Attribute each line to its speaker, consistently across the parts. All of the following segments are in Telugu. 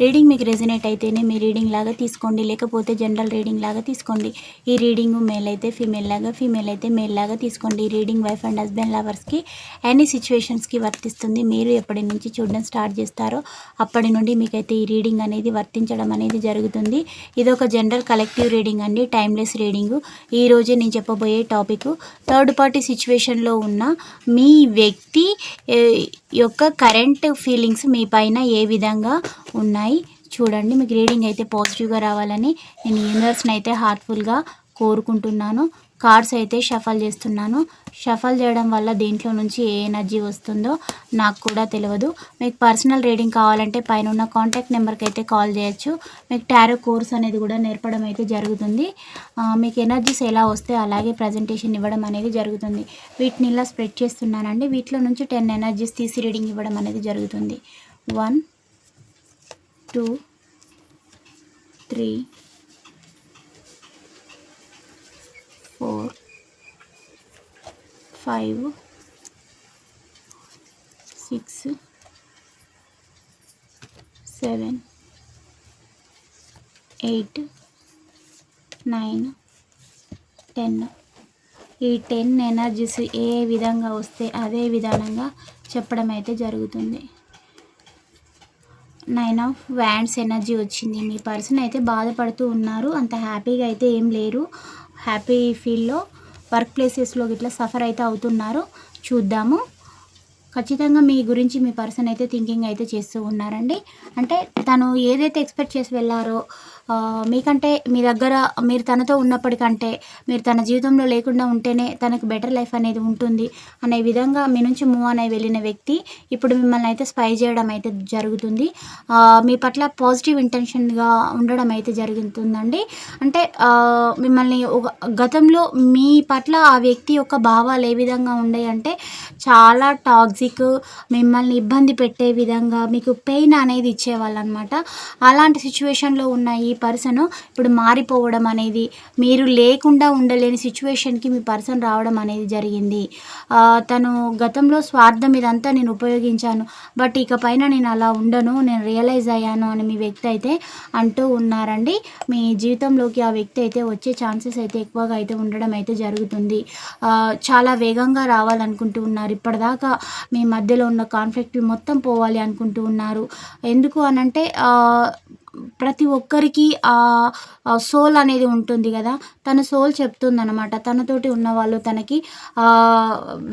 Speaker 1: reading మీకు రెజినేట్ అయితేనే మీ రీడింగ్ లాగా తీసుకోండి. లేకపోతే జనరల్ రీడింగ్ లాగా తీసుకోండి. ఈ రీడింగ్ మేల్ అయితే ఫీమేల్ లాగా ఫీమేల్ అయితే మేల్ లాగా తీసుకోండి. ఈ రీడింగ్ వైఫ్ అండ్ హస్బెండ్ లవర్స్కి ఎనీ సిచ్యువేషన్స్కి వర్తిస్తుంది. మీరు ఎప్పటి నుంచి చూడడం స్టార్ట్ చేస్తారో అప్పటి నుండి మీకైతే ఈ రీడింగ్ అనేది వర్తించడం అనేది జరుగుతుంది. ఇది ఒక జనరల్ కలెక్టివ్ రీడింగ్ అండి. Timeless reading. ఈ రోజే నేను చెప్పబోయే టాపిక్. థర్డ్ పార్టీ సిచ్యువేషన్లో ఉన్న మీ వ్యక్తి యొక్క కరెంట్ ఫీలింగ్స్ మీ పైన ఏ విధంగా ఉన్నాయి? చూడండి మీకు రీడింగ్ అయితే పాజిటివ్గా రావాలని నేను యూనివర్స్ని అయితే హార్ట్ఫుల్గా కోరుకుంటున్నాను. కార్డ్స్ అయితే షఫల్ చేస్తున్నాను. షఫల్ చేయడం వల్ల దీంట్లో నుంచి ఏ ఎనర్జీ వస్తుందో నాకు కూడా తెలియదు మీకు పర్సనల్ రీడింగ్ కావాలంటే పైన ఉన్న కాంటాక్ట్ నెంబర్కి అయితే కాల్ చేయొచ్చు. మీకు టారో కోర్స్ అనేది కూడా నేర్పడం అయితే జరుగుతుంది. మీకు ఎనర్జీస్ ఎలా వస్తే అలాగే ప్రజెంటేషన్ ఇవ్వడం అనేది జరుగుతుంది. వీటిని ఇలా స్ప్రెడ్ చేస్తున్నానండి. వీటిలో నుంచి టెన్ ఎనర్జీస్ తీసి రీడింగ్ ఇవ్వడం అనేది జరుగుతుంది. One two three four five six seven eight nine ten. ఈ టెన్ ఎనర్జీస్ ఏ విధంగా వస్తే అదే విధానంగా చెప్పడం అయితే జరుగుతుంది. నైన్ ఆఫ్ వ్యాండ్స్ ఎనర్జీ వచ్చింది. మీ పర్సన్ అయితే బాధపడుతూ ఉన్నారు. అంత హ్యాపీగా అయితే ఏం లేరు. హ్యాపీ ఫీల్లో వర్క్ ప్లేసెస్లో ఇట్లా సఫర్ అయితే అవుతున్నారు. చూద్దాము. ఖచ్చితంగా మీ గురించి మీ పర్సన్ అయితే థింకింగ్ అయితే చేస్తూ ఉన్నారండి. అంటే తను ఏదైతే ఎక్స్పెక్ట్ చేసి వెళ్ళారో మీకంటే మీ దగ్గర మీరు తనతో ఉన్నప్పటికంటే మీరు తన జీవితంలో లేకుండా ఉంటేనే తనకు బెటర్ లైఫ్ అనేది ఉంటుంది అనే విధంగా మీ నుంచి మూవ్ అనే వెళ్ళిన వ్యక్తి ఇప్పుడు మిమ్మల్ని అయితే స్పై చేయడం అయితే జరుగుతుంది. మీ పట్ల పాజిటివ్ ఇంటెన్షన్గా ఉండడం అయితే జరుగుతుందండి. అంటే మిమ్మల్ని ఒక గతంలో మీ పట్ల ఆ వ్యక్తి యొక్క భావాలు ఏ విధంగా ఉన్నాయి అంటే చాలా టాక్సిక్ మీకు మిమ్మల్ని ఇబ్బంది పెట్టే విధంగా మీకు పెయిన్ అనేది ఇచ్చేవాళ్ళు అనమాట అలాంటి సిచ్యువేషన్లో ఉన్న ఈ పర్సన్ ఇప్పుడు మారిపోవడం అనేది మీరు లేకుండా ఉండలేని సిచ్యువేషన్కి మీ పర్సన్ రావడం అనేది జరిగింది. తను గతంలో స్వార్థం ఇదంతా నేను ఉపయోగించాను బట్ ఇక పైన నేను అలా ఉండను నేను రియలైజ్ అయ్యాను అని మీ వ్యక్తి అయితే అంటూ ఉన్నారండి. మీ జీవితంలోకి ఆ వ్యక్తి అయితే వచ్చే ఛాన్సెస్ అయితే ఎక్కువగా అయితే ఉండడం అయితే జరుగుతుంది. చాలా వేగంగా రావాలనుకుంటూ ఉన్నారు. ఇప్పటిదాకా మీ మధ్యలో ఉన్న కాన్ఫ్లిక్ట్ మొత్తం పోవాలి అనుకుంటూ ఉన్నారు. ఎందుకు అనంటే ప్రతి ఒక్కరికి ఆ సోల్ అనేది ఉంటుంది కదా. తన సోల్ చెప్తుంది అనమాట తనతోటి ఉన్న వాళ్ళు తనకి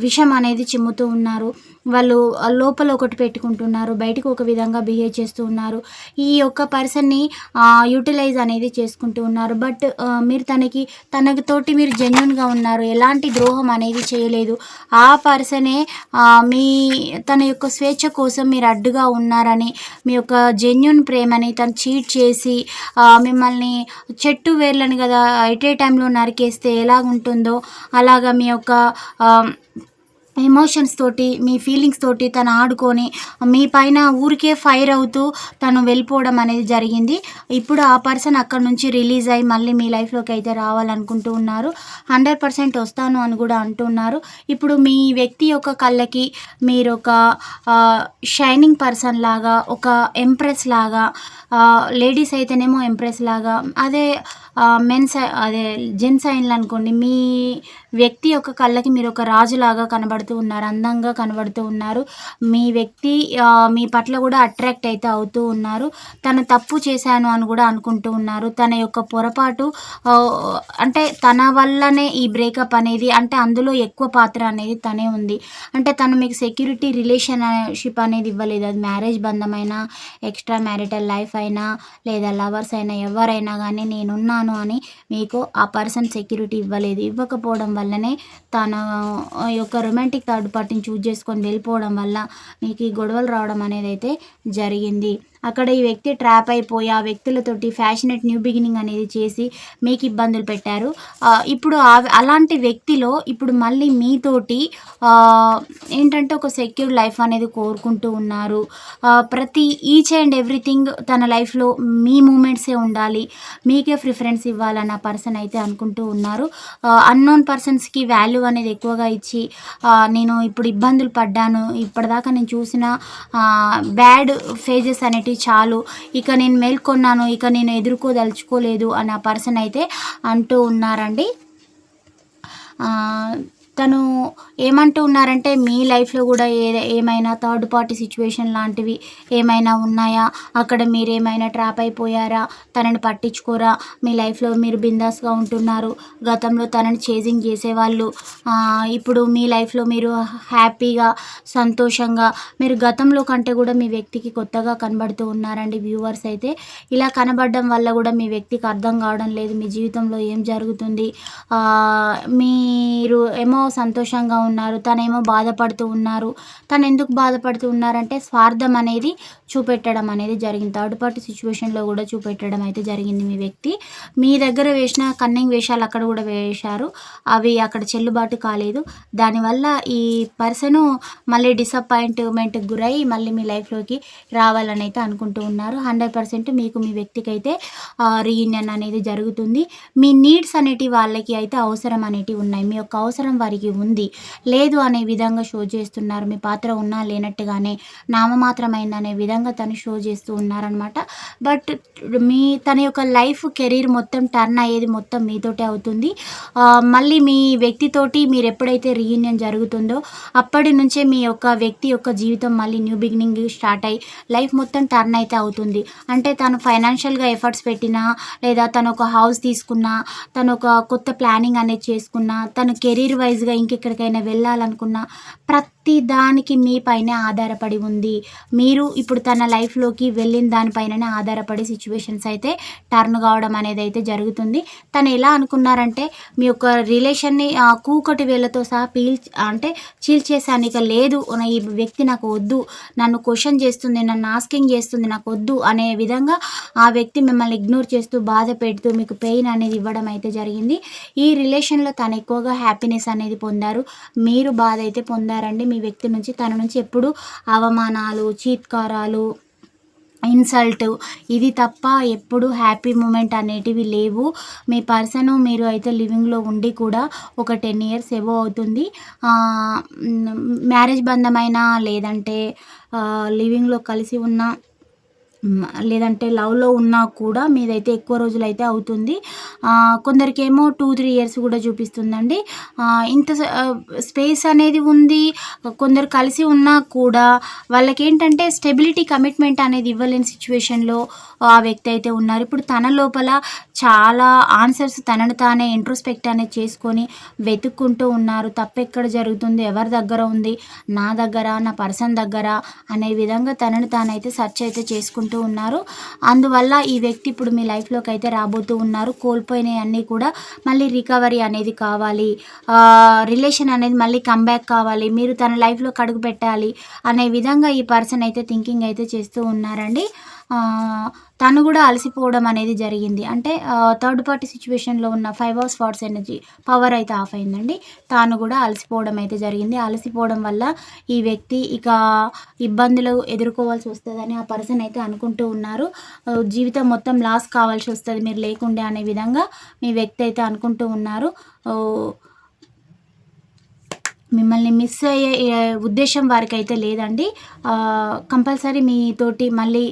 Speaker 1: విషం అనేది చిమ్ముతూ ఉన్నారు. వాళ్ళు లోపల ఒకటి పెట్టుకుంటున్నారు బయటకు ఒక విధంగా బిహేవ్ చేస్తూ ఉన్నారు. ఈ యొక్క పర్సన్ని యూటిలైజ్ అనేది చేసుకుంటూ ఉన్నారు. బట్ మీరు తనకి తనతోటి మీరు జెన్యున్గా ఉన్నారు. ఎలాంటి ద్రోహం అనేది చేయలేదు. ఆ పర్సనే మీ తన యొక్క స్వేచ్ఛ కోసం మీరు అడ్డుగా ఉన్నారని మీ యొక్క జెన్యున్ ప్రేమని తను చీట్ చేసి మిమ్మల్ని చెట్టు వేర్లను కదా ఎట్ ఏ టైంలో నరికేస్తే ఎలా ఉంటుందో అలాగా మీ యొక్క ఎమోషన్స్ తోటి మీ ఫీలింగ్స్ తోటి తను ఆడుకొని మీ పైన ఊరికే ఫైర్ అవుతూ తను వెళ్ళిపోవడం అనేది జరిగింది. ఇప్పుడు ఆ పర్సన్ అక్కడ నుంచి రిలీజ్ అయ్యి మళ్ళీ మీ లైఫ్లోకి అయితే రావాలనుకుంటూ ఉన్నారు. హండ్రెడ్ పర్సెంట్ వస్తాను అని కూడా అంటున్నారు. ఇప్పుడు మీ వ్యక్తి యొక్క కళ్ళకి మీరు ఒక షైనింగ్ పర్సన్ లాగా ఒక ఎంప్రెస్ లాగా లేడీస్ అయితేనేమో ఎంప్రెస్ లాగా అదే మెన్స్ అదే జెంట్స్ అయినలు అనుకోండి మీ వ్యక్తి యొక్క కళ్ళకి మీరు ఒక రాజులాగా కనబడుతూ ఉన్నారు అందంగా కనబడుతూ ఉన్నారు. మీ వ్యక్తి మీ పట్ల కూడా అట్రాక్ట్ అయితే అవుతూ ఉన్నారు. తను తప్పు చేశాను అని కూడా అనుకుంటూ ఉన్నారు. తన యొక్క పొరపాటు అంటే తన వల్లనే ఈ బ్రేకప్ అనేది అంటే అందులో ఎక్కువ పాత్ర అనేది తనే ఉంది. అంటే తను మీకు సెక్యూరిటీ రిలేషన్షిప్ అనేది ఇవ్వలేదు. అది మ్యారేజ్ బంధమైనా ఎక్స్ట్రా మ్యారిటల్ లైఫ్ అయినా లేదా లవర్స్ అయినా ఎవరైనా కానీ నేనున్నాను అని మీకు ఆ పర్సన్ సెక్యూరిటీ ఇవ్వలేదు. ఇవ్వకపోవడం వల్లనే తన యొక్క రొమాంటిక్ థర్డ్ పార్టీని చూజ్ చేసుకొని వెళ్ళిపోవడం వల్ల మీకు ఈ గొడవలు రావడం అనేది అయితే జరిగింది. అక్కడ ఈ వ్యక్తి ట్రాప్ అయిపోయి ఆ వ్యక్తులతోటి ఫ్యాషనెట్ న్యూ బిగినింగ్ అనేది చేసి మీకు ఇబ్బందులు పెట్టారు. ఇప్పుడు అలాంటి వ్యక్తిలో ఇప్పుడు మళ్ళీ మీతోటి ఏంటంటే ఒక సెక్యూర్ లైఫ్ అనేది కోరుకుంటూ ఉన్నారు. ప్రతి ఈచ్ అండ్ ఎవ్రీథింగ్ తన లైఫ్లో మీ మూమెంట్సే ఉండాలి. మీకే ప్రిఫరెన్స్ ఇవ్వాలన్న పర్సన్ అయితే అనుకుంటూ ఉన్నారు. అన్నోన్ పర్సన్స్కి వాల్యూ అనేది ఎక్కువగా ఇచ్చి నేను ఇప్పుడు ఇబ్బందులు పడ్డాను. ఇప్పటిదాకా నేను చూసిన బ్యాడ్ ఫేజెస్ అనేటివి చాలు. ఇక నేను మేల్కొన్నాను. ఇక నేను ఎదుర్కోదలుచుకోలేదు అన్న పర్సన్ అయితే అంటూ ఉన్నారండి. తను ఏమంటూ ఉన్నారంటే మీ లైఫ్లో కూడా ఏ ఏమైనా థర్డ్ పార్టీ సిచ్యువేషన్ లాంటివి ఏమైనా ఉన్నాయా? అక్కడ మీరు ఏమైనా ట్రాప్ అయిపోయారా? తనని పట్టించుకోరా? మీ లైఫ్లో మీరు బిందాస్గా ఉంటున్నారు. గతంలో తనని చేజింగ్ చేసేవాళ్ళు. ఇప్పుడు మీ లైఫ్లో మీరు హ్యాపీగా సంతోషంగా మీరు గతంలో కంటే కూడా మీ వ్యక్తికి కొత్తగా కనబడుతూ ఉన్నారండి వ్యూవర్స్ అయితే. ఇలా కనబడడం వల్ల కూడా మీ వ్యక్తికి అర్థం కావడం లేదు. మీ జీవితంలో ఏం జరుగుతుంది? మీరు ఏమో సంతోషంగా ఉన్నారు. తనేమో బాధపడుతూ ఉన్నారు. తను ఎందుకు బాధపడుతూ ఉన్నారంటే స్వార్థం అనేది చూపెట్టడం అనేది జరిగింది. థర్డ్ పార్టీ సిచ్యువేషన్లో కూడా చూపెట్టడం అయితే జరిగింది మీ వ్యక్తి. మీ దగ్గర వేసిన కన్నింగ్ వేషాలు అక్కడ కూడా వేశారు. అవి అక్కడ చెల్లుబాటు కాలేదు. దానివల్ల ఈ పర్సన్ మళ్ళీ డిసప్పాయింట్మెంట్కి గురై మళ్ళీ మీ లైఫ్లోకి రావాలని అయితే అనుకుంటూ ఉన్నారు. హండ్రెడ్ పర్సెంట్ మీకు మీ వ్యక్తికి అయితే రీయూనియన్ అనేది జరుగుతుంది. మీ నీడ్స్ అనేటి వాళ్ళకి అయితే అవసరం అనేటివి ఉన్నాయి. మీ యొక్క అవసరం వారికి ఉంది. లేదు అనే విధంగా షో చేస్తున్నారు. మీ పాత్ర ఉన్నా లేనట్టుగానే నామమాత్రమైందనే విధంగా విధంగా తను షో చేస్తూ ఉన్నారనమాట బట్ మీ తన యొక్క లైఫ్ కెరీర్ మొత్తం టర్న్ అయ్యేది మొత్తం మీతోటే అవుతుంది. మళ్ళీ మీ వ్యక్తితోటి మీరు ఎప్పుడైతే రీయూనియన్ జరుగుతుందో అప్పటి నుంచే మీ యొక్క వ్యక్తి యొక్క జీవితం మళ్ళీ న్యూ బిగినింగ్ స్టార్ట్ అయ్యి లైఫ్ మొత్తం టర్న్ అయితే అవుతుంది. అంటే తను ఫైనాన్షియల్గా ఎఫర్ట్స్ పెట్టినా లేదా తను ఒక హౌస్ తీసుకున్నా తను ఒక కొత్త ప్లానింగ్ అనేది చేసుకున్నా తను కెరీర్ వైజ్గా ఇంకెక్కడికైనా వెళ్ళాలనుకున్నా ప్రతి దానికి మీ పైన ఆధారపడి ఉంది. మీరు ఇప్పుడు తన లైఫ్లోకి వెళ్ళిన దానిపైననే ఆధారపడి సిచ్యువేషన్స్ అయితే టర్న్ కావడం అనేది అయితే జరుగుతుంది. తను ఎలా అనుకున్నారంటే మీ యొక్క రిలేషన్ని ఆ, కూకటి వేళ్ళతో సహా పీల్ అంటే చీల్చేసాను ఇక లేదు నా ఈ వ్యక్తి నాకు వద్దు నన్ను క్వశ్చన్ చేస్తుంది నన్ను ఆస్కింగ్ చేస్తుంది నాకు వద్దు అనే విధంగా ఆ వ్యక్తి మిమ్మల్ని ఇగ్నోర్ చేస్తూ బాధ పెడుతూ మీకు పెయిన్ అనేది ఇవ్వడం అయితే జరిగింది. ఈ రిలేషన్లో తను ఎక్కువగా హ్యాపీనెస్ అనేది పొందారు. మీరు బాధ అయితే పొందారండి. మీ వ్యక్తి నుంచి తన నుంచి ఎప్పుడు అవమానాలు చీత్కారాలు ఇన్సల్ట్. ఇది తప్ప ఎప్పుడు హ్యాపీ మూమెంట్ అనేటివి లేవు. మీ పర్సన్ మీరు అయితే లివింగ్లో ఉండి కూడా ఒక టెన్ ఇయర్స్ ఏవో అవుతుంది. మ్యారేజ్ బంధమైనా లేదంటే లివింగ్లో కలిసి ఉన్న లేదంటే లవ్లో ఉన్నా కూడా మీదైతే ఎక్కువ రోజులు అయితే అవుతుంది కొందరికేమో టూ త్రీ ఇయర్స్ కూడా చూపిస్తుందండి. ఇంత స్పేస్ అనేది ఉంది. కొందరు కలిసి ఉన్నా కూడా వాళ్ళకి ఏంటంటే స్టెబిలిటీ కమిట్మెంట్ అనేది ఇవ్వలేని సిచ్యువేషన్లో ఆ వ్యక్తి అయితే ఉన్నారు. ఇప్పుడు తన లోపల చాలా ఆన్సర్స్ తనను తానే ఇంట్రోస్పెక్ట్ అనేది చేసుకొని వెతుక్కుంటూ ఉన్నారు. తప్పెక్కడ జరుగుతుంది? ఎవరి దగ్గర ఉంది? నా దగ్గర నా పర్సన్ దగ్గర అనే విధంగా తనను తానైతే సెర్చ్ అయితే చేసుకుంటూ ఉన్నారు. అందువల్ల ఈ వ్యక్తి ఇప్పుడు మీ లైఫ్లోకి అయితే రాబోతూ ఉన్నారు. కోల్పోయినవి అన్నీ కూడా మళ్ళీ రికవరీ అనేది కావాలి. రిలేషన్ అనేది మళ్ళీ కంబ్యాక్ కావాలి. మీరు తన లైఫ్లో కడుగు పెట్టాలి అనే విధంగా ఈ పర్సన్ అయితే థింకింగ్ అయితే చేస్తూ ఉన్నారండి. తను కూడా అలసిపోవడం అనేది జరిగింది. అంటే థర్డ్ పార్టీ సిచ్యువేషన్లో ఉన్న ఫైవ్ అవర్స్ ఫార్ట్స్ ఎనర్జీ పవర్ అయితే ఆఫ్ అయిందండి. తాను కూడా అలసిపోవడం అయితే జరిగింది. అలసిపోవడం వల్ల ఈ వ్యక్తి ఇక ఇబ్బందులు ఎదుర్కోవాల్సి వస్తుందని ఆ పర్సన్ అయితే అనుకుంటూ ఉన్నారు. జీవితం మొత్తం లాస్ కావాల్సి వస్తుంది మీరు లేకుండే అనే విధంగా మీ వ్యక్తి అయితే అనుకుంటూ ఉన్నారు. మిమ్మల్ని మిస్ అయ్యే ఉద్దేశం వారికి అయితే లేదండి కంపల్సరీ మీతోటి మళ్ళీ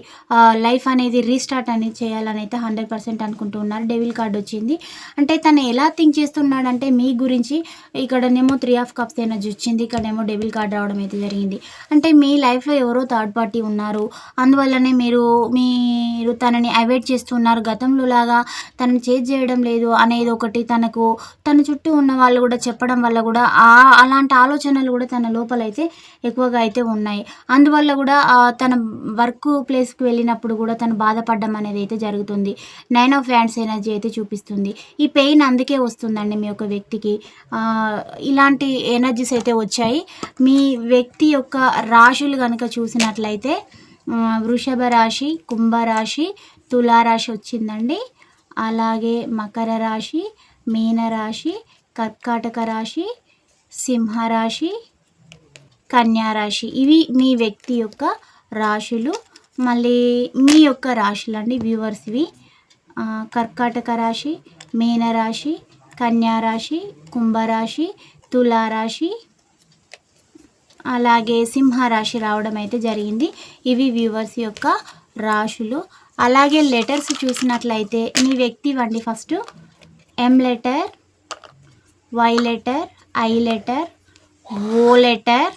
Speaker 1: లైఫ్ అనేది రీస్టార్ట్ అనేది చేయాలని అయితే హండ్రెడ్ పర్సెంట్ అనుకుంటూ ఉన్నారు. డెవిల్ కార్డ్ వచ్చింది. అంటే తను ఎలా థింక్ చేస్తున్నాడంటే మీ గురించి ఇక్కడనేమో త్రీ ఆఫ్ కప్స్ ఎనర్జీ వచ్చింది ఇక్కడనేమో డెవిల్ కార్డ్ రావడం అయితే జరిగింది. అంటే మీ లైఫ్లో ఎవరో థర్డ్ పార్టీ ఉన్నారు. అందువల్లనే మీరు మీరు తనని అవాయిడ్ చేస్తున్నారు. గతంలో లాగా తనని చేజ్ చేయడం లేదు అనేది ఒకటి తనకు తన చుట్టూ ఉన్న వాళ్ళు కూడా చెప్పడం వల్ల కూడా అలాంటి అలాంటి ఆలోచనలు కూడా తన లోపల అయితే ఎక్కువగా అయితే ఉన్నాయి. అందువల్ల కూడా తన వర్క్ ప్లేస్కి వెళ్ళినప్పుడు కూడా తను బాధపడడం అనేది అయితే జరుగుతుంది. నైన్ ఆఫ్ హ్యాండ్స్ ఎనర్జీ అయితే చూపిస్తుంది. ఈ పెయిన్ అందుకే వస్తుందండి మీ యొక్క వ్యక్తికి. ఇలాంటి ఎనర్జీస్ అయితే వచ్చాయి. మీ వ్యక్తి యొక్క రాశులు కనుక చూసినట్లయితే వృషభ రాశి కుంభరాశి తులారాశి వచ్చిందండి. అలాగే మకర రాశి మీనరాశి కర్కాటక రాశి సింహరాశి కన్యారాశి. ఇవి మీ వ్యక్తి యొక్క రాశులు. మళ్ళీ మీ యొక్క రాశులు అండి వ్యూవర్స్వి కర్కాటక రాశి మీనరాశి కన్యారాశి కుంభరాశి తులారాశి. అలాగే సింహరాశి రావడం అయితే జరిగింది. ఇవి వ్యూవర్స్ యొక్క రాశులు. అలాగే లెటర్స్ చూసినట్లయితే మీ వ్యక్తి వండి first M letter Y letter I letter O letter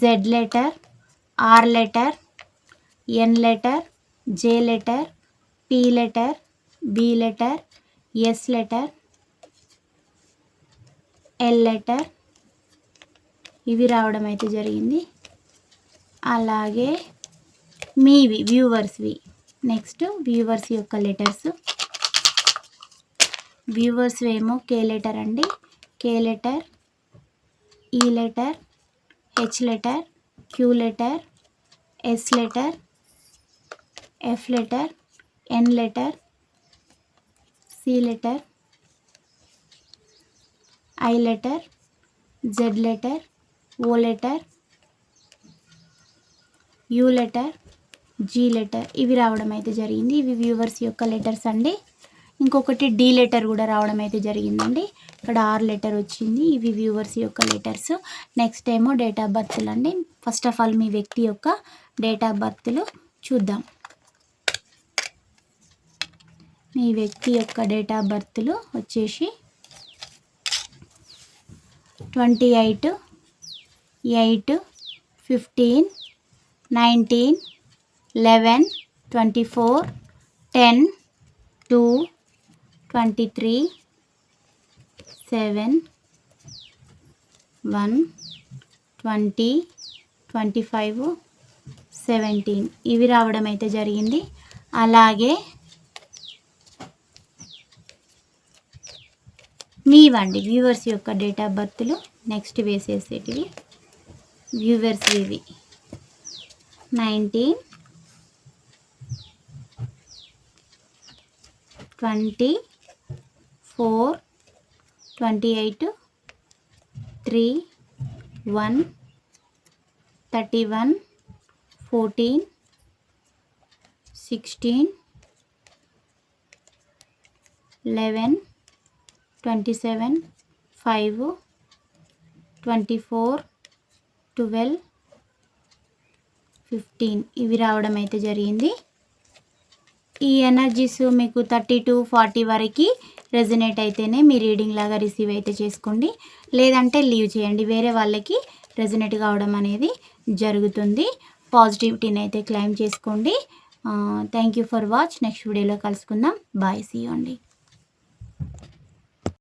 Speaker 1: Z letter R letter N letter J letter P letter B letter S letter L letter. ఇవి రావడం అయితే జరిగింది. అలాగే మీవి వ్యూవర్స్వి. నెక్స్ట్ వ్యూవర్స్ యొక్క లెటర్స్. వ్యూవర్స్ ఏమో కే లెటర్ అండి. K letter E letter H letter Q letter S letter F letter N letter C letter I letter Z letter O letter U letter G letter ఇవి రావడం అయితే జరిగింది. ఇవి వ్యూవర్స్ యొక్క లెటర్స్ అండి. ఇంకొకటి డి లెటర్ కూడా రావడం అయితే జరిగిందండి. ఇక్కడ ఆర్ లెటర్ వచ్చింది. ఇవి వ్యూవర్స్ యొక్క లెటర్స్ నెక్స్ట్ ఏమో డేట్ ఆఫ్ బర్త్లు అండి. ఫస్ట్ ఆఫ్ ఆల్ మీ వ్యక్తి యొక్క డేట్ ఆఫ్ బర్త్లు చూద్దాం. మీ వ్యక్తి యొక్క డేట్ ఆఫ్ బర్త్లు వచ్చేసి twenty eight eight fifteen nineteen eleven twenty four ten two twenty three seven one twenty twenty five seventeen. ఇవి రావడం అయితే జరిగింది. అలాగే మీవండి వ్యూవర్స్ యొక్క డేట్ ఆఫ్ బర్త్లు నెక్స్ట్ వేసేసేటివి. వ్యూవర్స్ ఇవి. Nineteen twenty four twenty eight three one thirty one fourteen sixteen eleven twenty seven five twenty four twelve fifteen. ఇవి రావడం అయితే జరిగింది. ఈ ఎనర్జీస్ మీకు థర్టీ టు ఫార్టీ వరకు రెజినేట్ అయితేనే మీ రీడింగ్ లాగా రిసీవ్ అయితే చేసుకోండి. లేదంటే లీవ్ చేయండి. వేరే వాళ్ళకి రెజినేట్ కావడం అనేది జరుగుతుంది. పాజిటివిటీని అయితే క్లైమ్ చేసుకోండి. Thank you for watch next వీడియోలో కలుసుకుందాం. బాయ్ సీ అండి.